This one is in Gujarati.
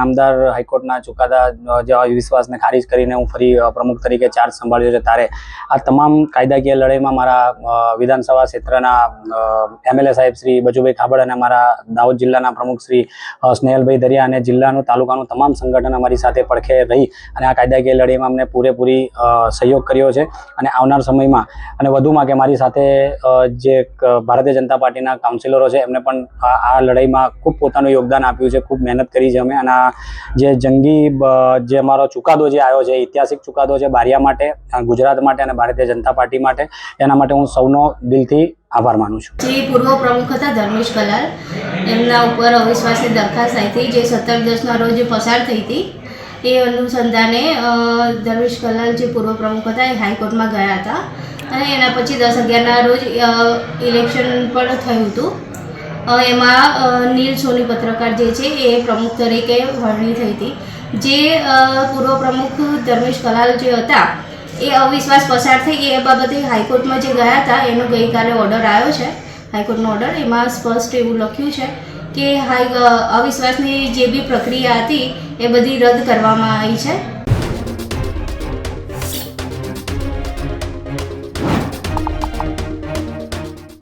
નામદાર હાઈકોર્ટના ચુકાદા જેવા જે અવિશ્વાસને ખારીજ કરીને હું ફરી પ્રમુખ તરીકે ચાર્જ સંભાળ્યો છે ત્યારે આ તમામ કાયદાકીય લડાઈમાં મારા વિધાનસભા ક્ષેત્રના એમએલએ સાહેબ શ્રી બજુભાઈ ખાબડ અને મારા દાહોદ જિલ્લાના પ્રમુખ શ્રી સ્નેહલભાઈ દરિયા અને જિલ્લાનું, તાલુકાનું તમામ સંગઠન અમારી સાથે પડખે રહી અને આ કાયદાકીય લડાઈમાં અમને પૂરેપૂરી સહયોગ કર્યો છે અને આવનાર સમયમાં અને વધુમાં કે મારી સાથે જે ભારતીય જનતા પાર્ટીના કાઉન્સિલરો છે એમને પણ આ લડાઈમાં ખૂબ પોતાનું યોગદાન આપ્યું છે, ખૂબ મહેનત કરી છે અમે અને જે જંગી જે અમારો ચુકાદો જે આવ્યો છે, ઐતિહાસિક ચુકાદો છે બારિયા માટે ગુજરાત માટે અને ભારતીય જનતા પાર્ટી માટે, એના માટે હું સૌનો દિલથી આભાર માનું છું. જે પૂર્વ પ્રમુખ હતા ધર્મેશ કલાલ, એમના ઉપર અવિશ્વાસની દરખાસ્ત આવી હતી, જે સત્તર દસના રોજ પસાર થઈ હતી. એ અનુસંધાને ધર્મેશ કલાલ જે પૂર્વ પ્રમુખ હતા એ હાઈકોર્ટમાં ગયા હતા. અને એના પછી દસ અગિયારના રોજ ઇલેક્શન પણ થયું હતું. એમાં નીલ સોની પત્રકાર જે છે, એ પ્રમુખ તરીકે વરણી થઈ હતી. જે પૂર્વ પ્રમુખ ધર્મેશ કલાલ જે હતા, એ અવિશ્વાસ પસાર થઈ એ બાબતે હાઈકોર્ટમાં જે ગયા હતા, એનો ગઈકાલે ઓર્ડર આવ્યો છે. હાઈકોર્ટનો ઓર્ડર, એમાં સ્પષ્ટ એવું લખ્યું છે કે હાઈ અવિશ્વાસની જે બી પ્રક્રિયા હતી, એ બધી રદ કરવામાં આવી છે.